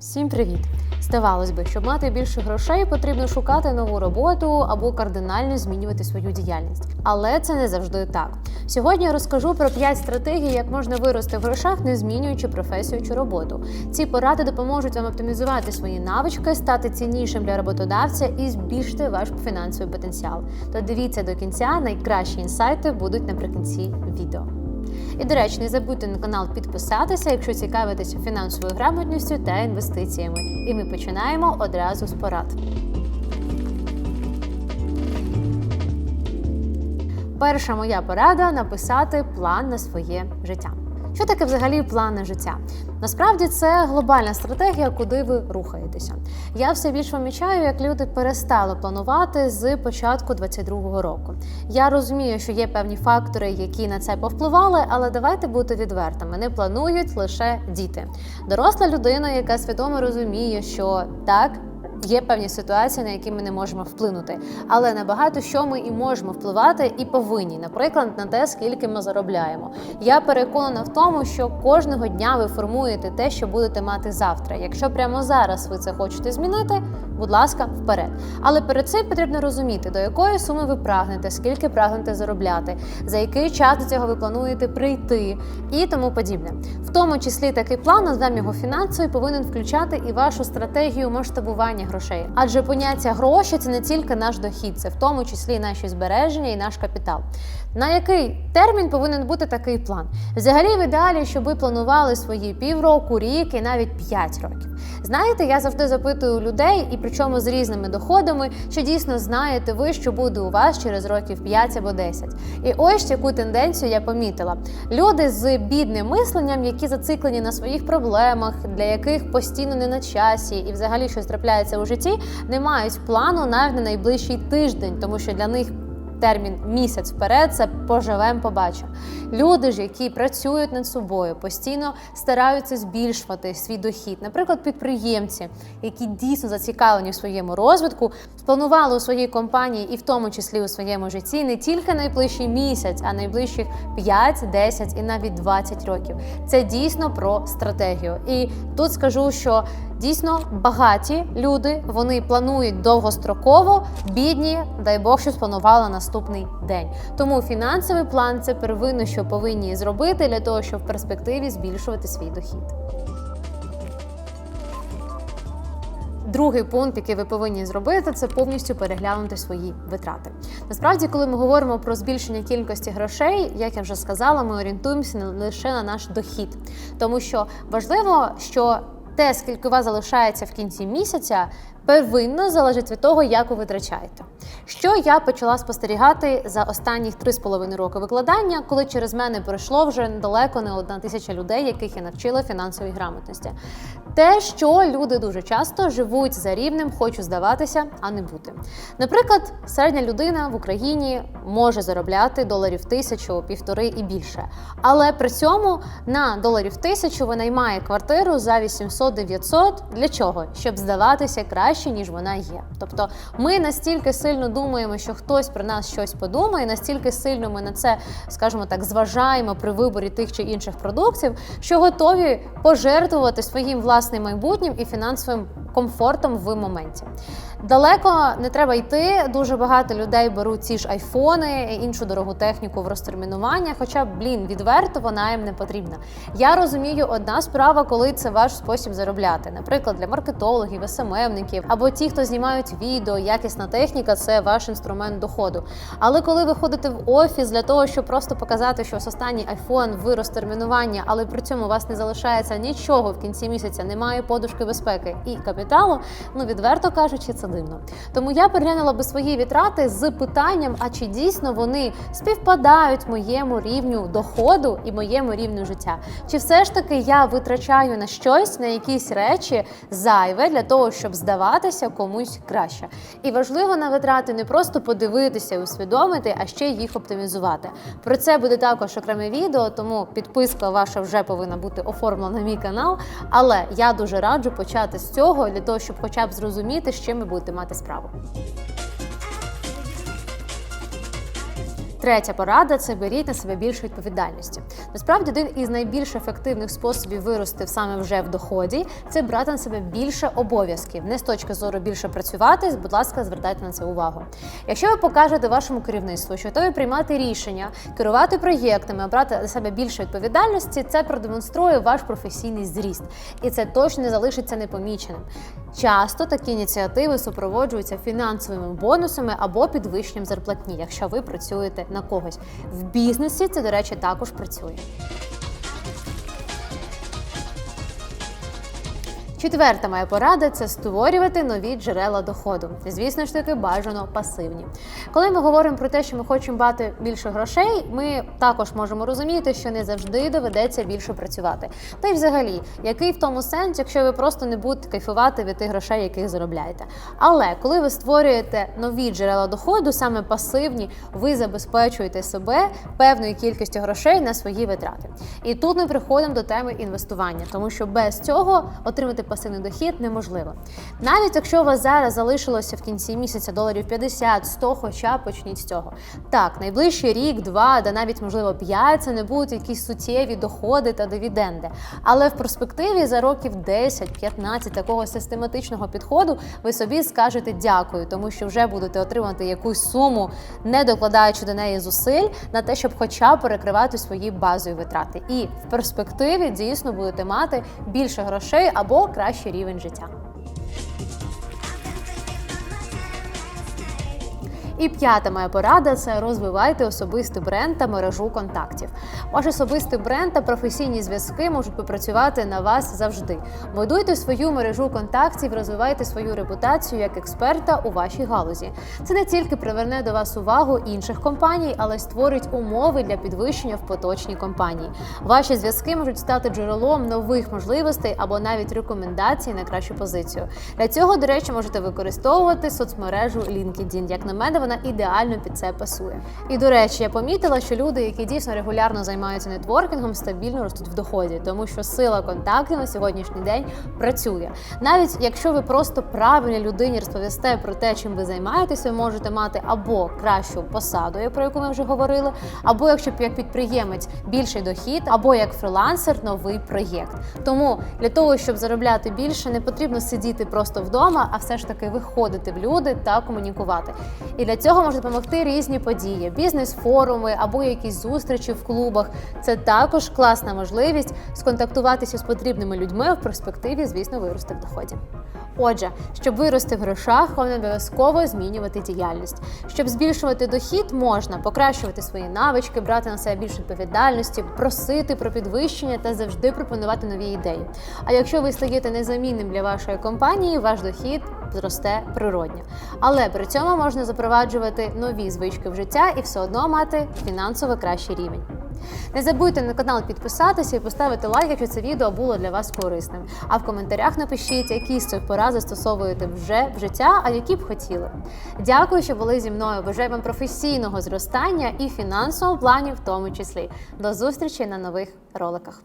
Всім привіт! Здавалось би, щоб мати більше грошей, потрібно шукати нову роботу або кардинально змінювати свою діяльність. Але це не завжди так. Сьогодні я розкажу про 5 стратегій, як можна вирости в грошах, не змінюючи професію чи роботу. Ці поради допоможуть вам оптимізувати свої навички, стати ціннішим для роботодавця і збільшити ваш фінансовий потенціал. То дивіться до кінця, найкращі інсайти будуть наприкінці відео. І, до речі, не забудьте на канал підписатися, якщо цікавитеся фінансовою грамотністю та інвестиціями. І ми починаємо одразу з порад. Перша моя порада написати план на своє життя. Що таке взагалі план на життя? Насправді це глобальна стратегія, куди ви рухаєтеся. Я все більш помічаю, як люди перестали планувати з початку 22-го року. Я розумію, що є певні фактори, які на це повпливали, але давайте бути відвертими. Не планують лише діти. Доросла людина, яка свідомо розуміє, що так. Є певні ситуації, на які ми не можемо вплинути, але на багато що ми і можемо впливати, і повинні, наприклад, на те, скільки ми заробляємо. Я переконана в тому, що кожного дня ви формуєте те, що будете мати завтра. Якщо прямо зараз ви це хочете змінити, будь ласка, вперед. Але перед цим потрібно розуміти, до якої суми ви прагнете, скільки прагнете заробляти, за який час до цього ви плануєте прийти і тому подібне. В тому числі такий план, назвемо його фінансовий, повинен включати і вашу стратегію масштабування грошей. Адже поняття гроші це не тільки наш дохід, це в тому числі і наші збереження і наш капітал. На який термін повинен бути такий план? Взагалі, в ідеалі, щоб ви планували свої півроку, рік і навіть 5 років. Знаєте, я завжди запитую людей, і причому з різними доходами, чи дійсно знаєте ви, що буде у вас через років 5 або 10. І ось яку тенденцію я помітила: люди з бідним мисленням, які зациклені на своїх проблемах, для яких постійно не на часі, і взагалі щось трапляється у житті, не мають плану навіть на найближчий тиждень, тому що для них. Термін місяць вперед це поживем, побачимо. Люди ж, які працюють над собою, постійно стараються збільшувати свій дохід. Наприклад, підприємці, які дійсно зацікавлені в своєму розвитку, спланували у своїй компанії і в тому числі у своєму житті не тільки найближчий місяць, а найближчих 5, 10 і навіть 20 років. Це дійсно про стратегію. І тут скажу, що дійсно багаті люди вони планують довгостроково, бідні, дай Бог, що спланували наступний день. Тому фінансовий план це первинно, що повинні зробити для того, щоб в перспективі збільшувати свій дохід. Другий пункт, який ви повинні зробити, це повністю переглянути свої витрати. Насправді, коли ми говоримо про збільшення кількості грошей, як я вже сказала, ми орієнтуємося не лише на наш дохід, тому що важливо, що те, скільки у вас залишається в кінці місяця, первинно залежить від того, як ви витрачаєте. Що я почала спостерігати за останніх 3,5 роки викладання, коли через мене пройшло вже недалеко не одна тисяча людей, яких я навчила фінансовій грамотності. Те, що люди дуже часто живуть за рівнем, хочу здаватися, а не бути. Наприклад, середня людина в Україні може заробляти доларів тисячу, півтори і більше. Але при цьому на доларів тисячу винаймає квартиру за 800-900. Для чого? Щоб здаватися краще, ніж вона є. Тобто ми настільки сильно думаємо, що хтось про нас щось подумає, настільки сильно ми на це, скажімо так, зважаємо при виборі тих чи інших продуктів, що готові пожертвувати своїм власним майбутнім і фінансовим комфортом в моменті. Далеко не треба йти. Дуже багато людей беруть ці ж айфони, іншу дорогу техніку в розтермінування. Хоча, блін, відверто вона їм не потрібна. Я розумію, одна справа, коли це ваш спосіб заробляти. Наприклад, для маркетологів, СММників або ті, хто знімають відео, якісна техніка це ваш інструмент доходу. Але коли ви ходите в офіс для того, щоб просто показати, що ось останній айфон ви розтермінування, але при цьому у вас не залишається нічого в кінці місяця, немає подушки безпеки і капіталу, ну відверто кажучи, це дивно. Тому я переглянула би свої витрати з питанням: а чи дійсно вони співпадають моєму рівню доходу і моєму рівню життя? Чи все ж таки я витрачаю на щось, на якісь речі зайве для того, щоб здаватися комусь краще? І важливо на витрати не просто подивитися і усвідомити, а ще їх оптимізувати. Про це буде також окреме відео, тому підписка ваша вже повинна бути оформлена на мій канал. Але я дуже раджу почати з цього для того, щоб хоча б зрозуміти, з чим ви будете мати справу. Третя порада це беріть на себе більше відповідальності. Насправді, один із найбільш ефективних способів вирости саме вже в доході це брати на себе більше обов'язків. Не з точки зору більше працювати. Будь ласка, звертайте на це увагу. Якщо ви покажете вашому керівництву, що готові приймати рішення, керувати проєктами, брати на себе більше відповідальності, це продемонструє ваш професійний зріст, і це точно не залишиться непоміченим. Часто такі ініціативи супроводжуються фінансовими бонусами або підвищенням зарплатні, якщо ви працюєте на когось. В бізнесі це, до речі, також працює. Четверта моя порада це створювати нові джерела доходу. Звісно ж таки, бажано пасивні. Коли ми говоримо про те, що ми хочемо мати більше грошей, ми також можемо розуміти, що не завжди доведеться більше працювати. Та й взагалі, який в тому сенс, якщо ви просто не будете кайфувати від тих грошей, яких заробляєте. Але коли ви створюєте нові джерела доходу, саме пасивні, ви забезпечуєте себе певною кількістю грошей на свої витрати. І тут ми приходимо до теми інвестування, тому що без цього отримати пасивний дохід неможливо. Навіть якщо у вас зараз залишилося в кінці місяця доларів 50, 100, хоча почніть з цього. Так, найближчий рік, два, да навіть можливо п'ять, це не будуть якісь суттєві доходи та дивіденди. Але в перспективі за років 10-15 такого систематичного підходу ви собі скажете дякую, тому що вже будете отримати якусь суму, не докладаючи до неї зусиль на те, щоб хоча б перекривати свої базові витрати. І в перспективі дійсно будете мати більше грошей або кращий рівень життя. І п'ята моя порада це розвивайте особистий бренд та мережу контактів. Ваш особистий бренд та професійні зв'язки можуть попрацювати на вас завжди. Будуйте свою мережу контактів, розвивайте свою репутацію як експерта у вашій галузі. Це не тільки приверне до вас увагу інших компаній, але й створить умови для підвищення в поточній компанії. Ваші зв'язки можуть стати джерелом нових можливостей або навіть рекомендацій на кращу позицію. Для цього, до речі, можете використовувати соцмережу LinkedIn. Як на мене, вона ідеально під це пасує. І до речі, я помітила, що люди, які дійсно регулярно займаються нетворкінгом, стабільно ростуть в доході, тому що сила контактів на сьогоднішній день працює. Навіть якщо ви просто правильній людині розповісте про те, чим ви займаєтесь, ви можете мати або кращу посаду, про яку ми вже говорили, або якщо як підприємець більший дохід, або як фрилансер новий проєкт. Тому для того, щоб заробляти більше, не потрібно сидіти просто вдома, а все ж таки виходити в люди та комунікувати. І для цього можуть допомогти різні події, бізнес-форуми або якісь зустрічі в клубах. Це також класна можливість сконтактуватися з потрібними людьми в перспективі, звісно, вирости в доході. Отже, щоб вирости в грошах, вам обов'язково змінювати діяльність. Щоб збільшувати дохід, можна покращувати свої навички, брати на себе більше відповідальності, просити про підвищення та завжди пропонувати нові ідеї. А якщо ви стаєте незамінним для вашої компанії, ваш дохід зросте природньо. Але при цьому можна запроваджувати нові звички в життя і все одно мати фінансово кращий рівень. Не забудьте на канал підписатися і поставити лайк, якщо це відео було для вас корисним. А в коментарях напишіть, які з цих порад застосовуєте вже в життя, а які б хотіли. Дякую, що були зі мною. Бажаю вам професійного зростання і фінансового плані в тому числі. До зустрічі на нових роликах.